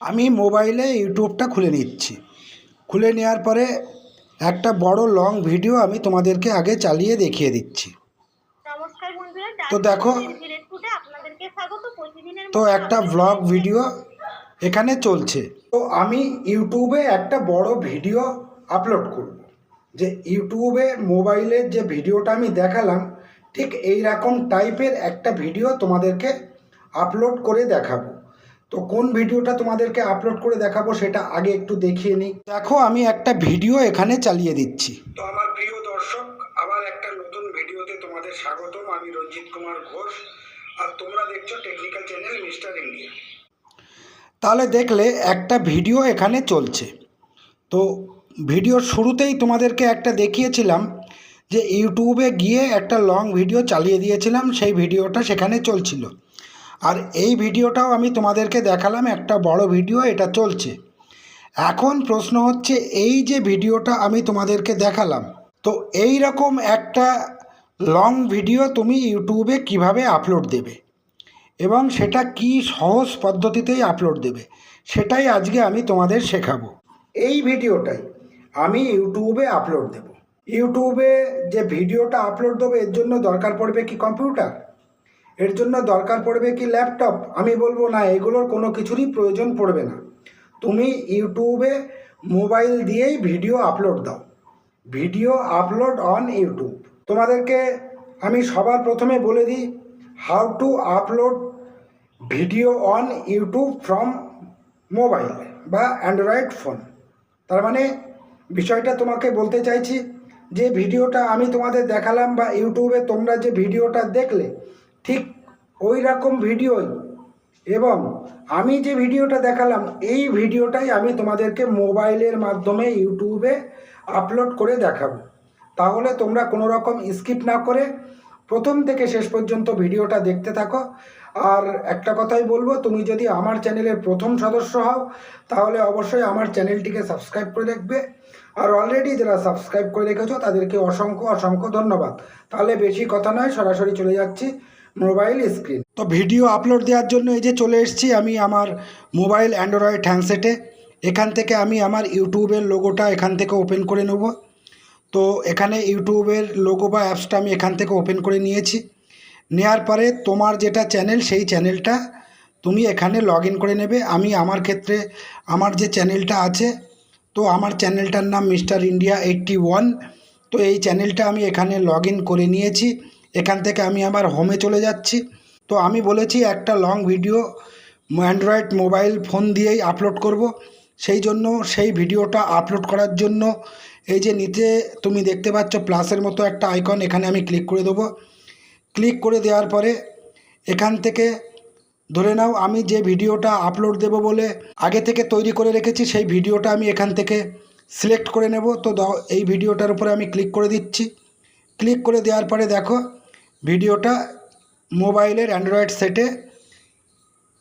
আমি মোবাইলে ইউটিউবটা খুলে নিচ্ছি। খুলে নেওয়ার পরে একটা বড় লং ভিডিও আমি তোমাদেরকে আগে চালিয়ে দেখিয়ে দিচ্ছি। তো দেখো। তো একটা ভ্লগ ভিডিও এখানে চলছে। তো আমি ইউটিউবে একটা বড় ভিডিও আপলোড করব। যে ইউটিউবে মোবাইলের যে ভিডিওটা আমি দেখালাম ঠিক এই রকম টাইপের একটা ভিডিও তোমাদেরকে আপলোড করে দেখাবো। তো কোন ভিডিওটা তোমাদেরকে আপলোড করে দেখাবো সেটা আগে একটু দেখিয়ে নিই। দেখো আমি একটা ভিডিও এখানে চালিয়ে দিচ্ছি। তো আমার প্রিয় দর্শক আবার একটা নতুন ভিডিওতে তোমাদের স্বাগতম। আমি রঞ্জিত কুমার ঘোষ আর তোমরা দেখছ টেকনিক্যাল চ্যানেল মিস্টার ইন্ডিয়া তাহলে দেখলে একটা ভিডিও এখানে চলছে। তো ভিডিওর শুরুতেই তোমাদেরকে একটা দেখিয়েছিলাম যে ইউটিউবে গিয়ে একটা লং ভিডিও চালিয়ে দিয়েছিলাম সেই ভিডিওটা সেখানে চলছিল। আর এই ভিডিওটাও আমি তোমাদেরকে দেখালাম, একটা বড় ভিডিও, এটা চলছে। এখন প্রশ্ন হচ্ছে, এই যে ভিডিওটা আমি তোমাদেরকে দেখালাম, তো এই রকম একটা লং ভিডিও তুমি ইউটিউবে কীভাবে আপলোড দেবে? এবং সেটা কি সহজ পদ্ধতিতেই আপলোড দেবে? সেটাই আজকে আমি তোমাদের শেখাবো। এই ভিডিওটাই আমি ইউটিউবে আপলোড দেব। ইউটিউবে যে ভিডিওটা আপলোড দেবো, এর জন্য দরকার পড়বে কি কম্পিউটার এর জন্য দরকার পড়বে কি ল্যাপটপ? আমি বলব না, এগুলোর কোনো কিছুরই প্রয়োজন পড়বে না। তুমি ইউটিউবে মোবাইল দিয়েই ভিডিও আপলোড দাও। Video upload on YouTube. তোমাদেরকে আমি সবার প্রথমে বলে দিই, how to upload video on YouTube from mobile বা অ্যান্ড্রয়েড ফোন। তার মানে বিষয়টা তোমাকে বলতে চাইছি যে ভিডিওটা আমি তোমাদের দেখালাম বা ইউটিউবে তোমরা যে ভিডিওটা দেখলে ঠিক ওই রকম ভিডিওই এবং আমি যে ভিডিওটা দেখালাম, এই ভিডিওটাই আমি তোমাদেরকে মোবাইলের মাধ্যমে ইউটিউবে আপলোড করে দেখাবো। তাহলে তোমরা কোনো রকম স্কিপ না করে প্রথম থেকে শেষ পর্যন্ত ভিডিওটা দেখতে থাকো। আর একটা কথাই বলব, তুমি যদি আমার চ্যানেলের প্রথম সদস্য হও, তাহলে অবশ্যই আমার চ্যানেলটিকে সাবস্ক্রাইব করে দেখবে। আর অলরেডি যারা সাবস্ক্রাইব করে রেখেছো, তাদেরকে অসংখ্য অসংখ্য ধন্যবাদ। তাহলে বেশি কথা নয়, সরাসরি চলে যাচ্ছি। Mobile screen. তো ভিডিও আপলোড দেওয়ার জন্য এই যে চলে এসেছি আমি আমার মোবাইল অ্যান্ড্রয়েড হ্যান্ডসেটে। এখান থেকে আমি আমার ইউটিউবের লোগোটা এখান থেকে ওপেন করে নেব। তো এখানে ইউটিউবের লোগো বা অ্যাপসটা আমি এখান থেকে ওপেন করে নিয়েছি। নেওয়ার পরে তোমার যেটা চ্যানেল সেই চ্যানেলটা তুমি এখানে লগ করে নেবে। আমি আমার ক্ষেত্রে আমার যে চ্যানেলটা আছে, তো আমার চ্যানেলটার নাম মিস্টার ইন্ডিয়া এইটটি ওয়ান। তো এই চ্যানেলটা আমি এখানে লগ করে নিয়েছি। এখান থেকে আমি আমার হোমে চলে যাচ্ছি। তো আমি বলেছি একটা long video Android mobile phone দিয়েই আপলোড করব। সেই জন্য সেই ভিডিওটা আপলোড করার জন্য এই যে নিচে তুমি দেখতে পাচ্ছ প্লাসের মতো একটা আইকন এখানে আমি ক্লিক করে দেবো। ক্লিক করে দেওয়ার পরে এখান থেকে ধরে নাও আমি যে ভিডিওটা আপলোড দেব বলে আগে থেকে তৈরি করে রেখেছি, সেই ভিডিওটা আমি এখান থেকে সিলেক্ট করে নেব। তো এই ভিডিওটার উপরে আমি ক্লিক করে দিচ্ছি। ক্লিক করে দেওয়ার পরে দেখো ভিডিওটা মোবাইলের অ্যান্ড্রয়েড সেটে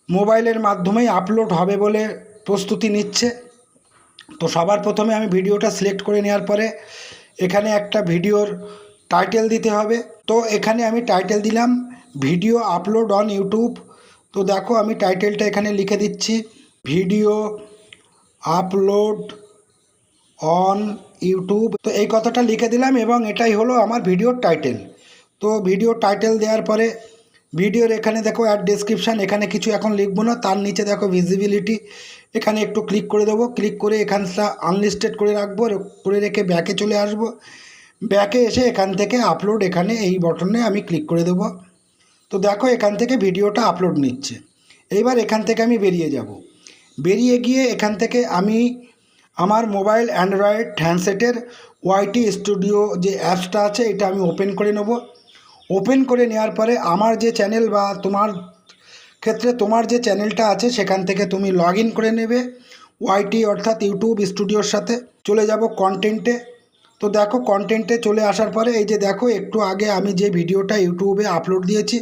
মোবাইলের মাধ্যমেই আপলোড হবে বলে প্রস্তুতি নিচ্ছে। তো সবার প্রথমে আমি ভিডিওটা সিলেক্ট করে নেওয়ার পরে এখানে একটা ভিডিওর টাইটেল দিতে হবে। তো এখানে আমি টাইটেল দিলাম, ভিডিও আপলোড অন ইউটিউব। তো দেখো আমি টাইটেলটা এখানে লিখে দিচ্ছি, ভিডিও আপলোড অন ইউটিউব। তো এই কথাটা লিখে দিলাম এবং এটাই হলো আমার ভিডিওর টাইটেল। তো ভিডিও টাইটেল দেওয়ার পরে ভিডিওর এখানে দেখো অ্যাড ডেসক্রিপশান এখানে কিছু এখন লিখব না, তার নিচে দেখো ভিজিবিলিটি এখানে একটু ক্লিক করে দেবো ক্লিক করে এখানটা আনলিস্টেড করে রাখব করে রেখে ব্যাকে চলে আসব। ব্যাকে এসে এখান থেকে আপলোড এখানে এই বটনে আমি ক্লিক করে দেবো। তো দেখো এখান থেকে ভিডিওটা আপলোড নিচ্ছে। এইবার এখান থেকে আমি বেরিয়ে যাব। বেরিয়ে গিয়ে এখান থেকে আমি আমার মোবাইল অ্যান্ড্রয়েড হ্যান্ডসেটের ওয়াইটি স্টুডিও যে অ্যাপসটা আছে, এটা আমি ওপেন করে নেব। ওপেন করে নেওয়ার পরে আমার যে চ্যানেল বা তোমার ক্ষেত্রে তোমার যে চ্যানেলটা আছে, সেখান থেকে তুমি লগ করে নেবে ওয়াইটি অর্থাৎ ইউটিউব স্টুডিওর সাথে। চলে যাব কন্টেন্টে তো দেখো কন্টেন্টে চলে আসার পরে, এই যে দেখো, একটু আগে আমি যে ভিডিওটা ইউটিউবে আপলোড দিয়েছি,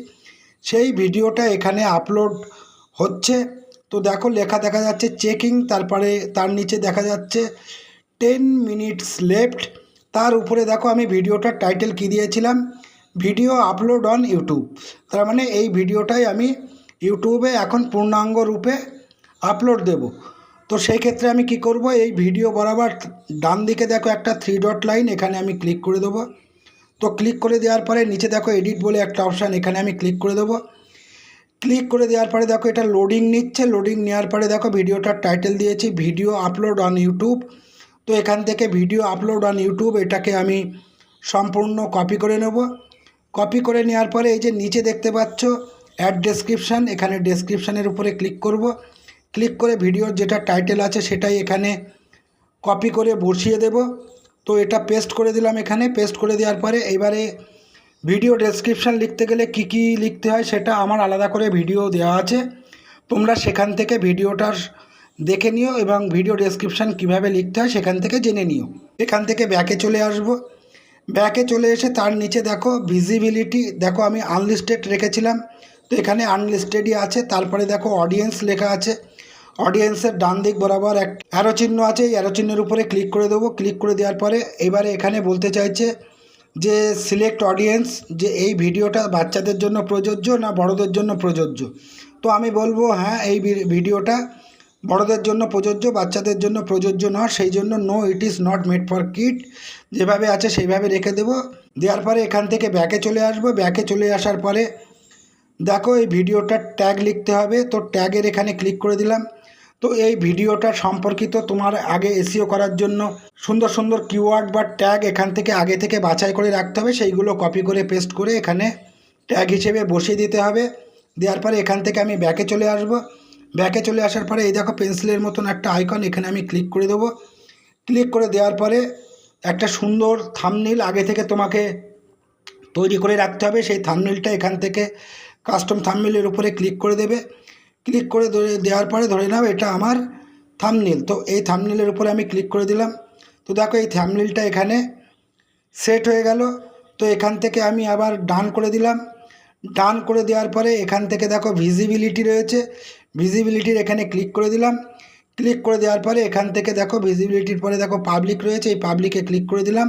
সেই ভিডিওটা এখানে আপলোড হচ্ছে। তো দেখো, লেখা দেখা যাচ্ছে চেকিং তারপরে তার নিচে দেখা যাচ্ছে টেন মিনিটস লেফট তার উপরে দেখো, আমি ভিডিওটার টাইটেল কী দিয়েছিলাম? ভিডিও আপলোড অন ইউটিউব তার মানে এই ভিডিওটাই আমি ইউটিউবে এখন পূর্ণাঙ্গ রূপে আপলোড দেব। তো সেই ক্ষেত্রে আমি কি করব, এই ভিডিও বরাবর ডান দিকে দেখো একটা থ্রি ডট লাইন এখানে আমি ক্লিক করে দেবো। তো ক্লিক করে দেওয়ার পরে নিচে দেখো এডিট বলে একটা অপশান এখানে আমি ক্লিক করে দেবো। ক্লিক করে দেওয়ার পরে দেখো এটা লোডিং নিচ্ছে লোডিং নেওয়ার পরে দেখো ভিডিওটার টাইটেল দিয়েছি ভিডিও আপলোড অন ইউটিউব তো এখান থেকে ভিডিও আপলোড অন ইউটিউব এটাকে আমি সম্পূর্ণ কপি করে নেব। কপি করে নেওয়ার পরে এই যে নিচে দেখতে পাচ্ছ অ্যাড ডেসক্রিপশান এখানে ডেসক্রিপশানের উপরে ক্লিক করব। ক্লিক করে ভিডিওর যেটা টাইটেল আছে সেটাই এখানে কপি করে বসিয়ে দেব। তো এটা পেস্ট করে দিলাম এখানে পেস্ট করে দেওয়ার পরে এবারে ভিডিও ডেসক্রিপশান লিখতে গেলে কি কি লিখতে হয় সেটা আমার আলাদা করে ভিডিও দেওয়া আছে। তোমরা সেখান থেকে ভিডিওটার দেখে নিও এবং ভিডিও ডেসক্রিপশান কীভাবে লিখতে হয় সেখান থেকে জেনে নিও। এখান থেকে ব্যাকে চলে আসব। ব্যাকে চলে এসে তার নিচে দেখো ভিজিবিলিটি দেখো আমি আনলিস্টেড রেখেছিলাম। তো এখানে আনলিস্টেডই আছে, তারপরে দেখো অডিয়েন্স লেখা আছে। অডিয়েন্সের ডান দিক বরাবর এক অ্যারো চিহ্ন আছে, এই অ্যারো চিহ্নের উপরে ক্লিক করে দেবো। ক্লিক করে দেওয়ার পরে এবারে এখানে বলতে চাইছে যে সিলেক্ট অডিয়েন্স যে এই ভিডিওটা বাচ্চাদের জন্য প্রযোজ্য না বড়দের জন্য প্রযোজ্য? তো আমি বলব হ্যাঁ এই ভিডিওটা বড়দের জন্য প্রযোজ্য, বাচ্চাদের জন্য প্রযোজ্য নয়, সেই জন্য no it is not made for kit যেভাবে আছে সেইভাবে রেখে দেবো। দেওয়ার পরে এখান থেকে ব্যাকে চলে আসব। ব্যাকে চলে আসার পরে দেখো এই ভিডিওটার ট্যাগ লিখতে হবে। তো ট্যাগের এখানে ক্লিক করে দিলাম। তো এই ভিডিওটা সম্পর্কিত তোমার আগে এসিও করার জন্য সুন্দর সুন্দর কিওয়ার্ড বা ট্যাগ এখান থেকে আগে থেকে বাছাই করে রাখতে হবে। সেইগুলো কপি করে পেস্ট করে এখানে ট্যাগ হিসেবে বসিয়ে দিতে হবে। দেওয়ার পরে এখান থেকে আমি ব্যাকে চলে আসব। ব্যাকে চলে আসার পরে এই দেখো পেন্সিলের মতন একটা আইকন এখানে আমি ক্লিক করে দেবো। ক্লিক করে দেওয়ার পরে একটা সুন্দর থামনিল আগে থেকে তোমাকে তৈরি করে রাখতে হবে। সেই থামনেলটা এখান থেকে কাস্টম থামনেলের উপরে ক্লিক করে দেবে। ক্লিক করে দেওয়ার পরে ধরে নাও, এটা আমার থামনিল তো এই থামনেলের উপরে আমি ক্লিক করে দিলাম। তো দেখো এই থামনিলটা এখানে সেট হয়ে গেল। তো এখান থেকে আমি আবার ডান করে দিলাম। ডান করে দেওয়ার পরে এখান থেকে দেখো ভিজিবিলিটি রয়েছে। ভিজিবিলিটির এখানে ক্লিক করে দিলাম। ক্লিক করে দেওয়ার পরে এখান থেকে দেখো ভিজিবিলিটির পরে দেখো পাবলিক রয়েছে, এই পাবলিকে ক্লিক করে দিলাম।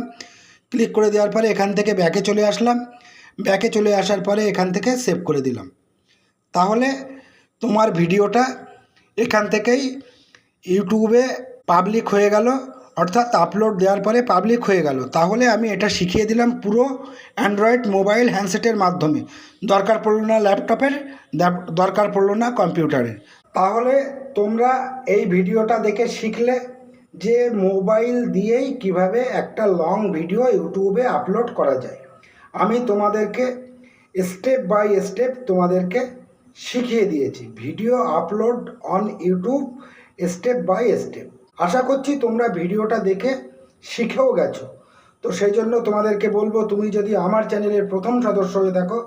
ক্লিক করে দেওয়ার পরে এখান থেকে ব্যাকে চলে আসলাম। ব্যাকে চলে আসার পরে এখান থেকে সেভ করে দিলাম। তাহলে তোমার ভিডিওটা এখান থেকেই ইউটিউবে পাবলিক হয়ে গেল। অর্থাৎ আপলোড দেওয়ার পরে পাবলিক হয়ে গেল। তাহলে আমি এটা শিখিয়ে দিলাম পুরো অ্যান্ড্রয়েড মোবাইল হ্যান্ডসেটের মাধ্যমে। দরকার পড়ল না ল্যাপটপের দরকার পড়ল না কম্পিউটারের তাহলে তোমরা এই ভিডিওটা দেখে শিখলে যে মোবাইল দিয়েই কীভাবে একটা লং ভিডিও ইউটিউবে আপলোড করা যায়। আমি তোমাদেরকে স্টেপ বাই স্টেপ তোমাদেরকে শিখিয়ে দিয়েছি। Video upload on YouTube step by step আশা করছি তোমরা ভিডিওটা দেখে শিখেও গেছো। তো সেই জন্য তোমাদেরকে বলব, তুমি যদি আমার চ্যানেলের প্রথম সদস্য হয়ে থাকো,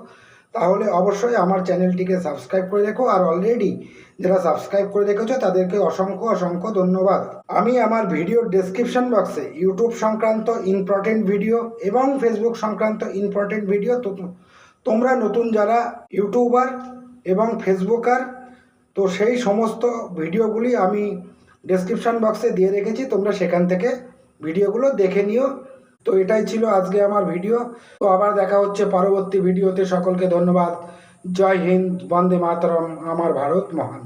তাহলে অবশ্যই আমার চ্যানেলটিকে সাবস্ক্রাইব করে রেখো। আর অলরেডি যারা সাবস্ক্রাইব করে রেখেছো, তাদেরকে অসংখ্য অসংখ্য ধন্যবাদ। আমি আমার ভিডিওর ডেসক্রিপশন বক্সে ইউটিউব সংক্রান্ত ইম্পর্টেন্ট ভিডিও এবং ফেসবুক সংক্রান্ত ইম্পর্টেন্ট ভিডিও তোমরা নতুন যারা ইউটিউবার এবং ফেসবুকার তো সেই সমস্ত ভিডিওগুলি আমি ডেসক্রিপশন বক্সে দিয়ে রেখেছি, তোমরা সেখান থেকে ভিডিওগুলো দেখে নিও। তো এটাই ছিল আজকে আমার ভিডিও। তো আবার দেখা হচ্ছে পরবর্তী ভিডিওতে। সকলকে ধন্যবাদ। জয় হিন্দ, বন্দে মাতরম, আমার ভারত মহান।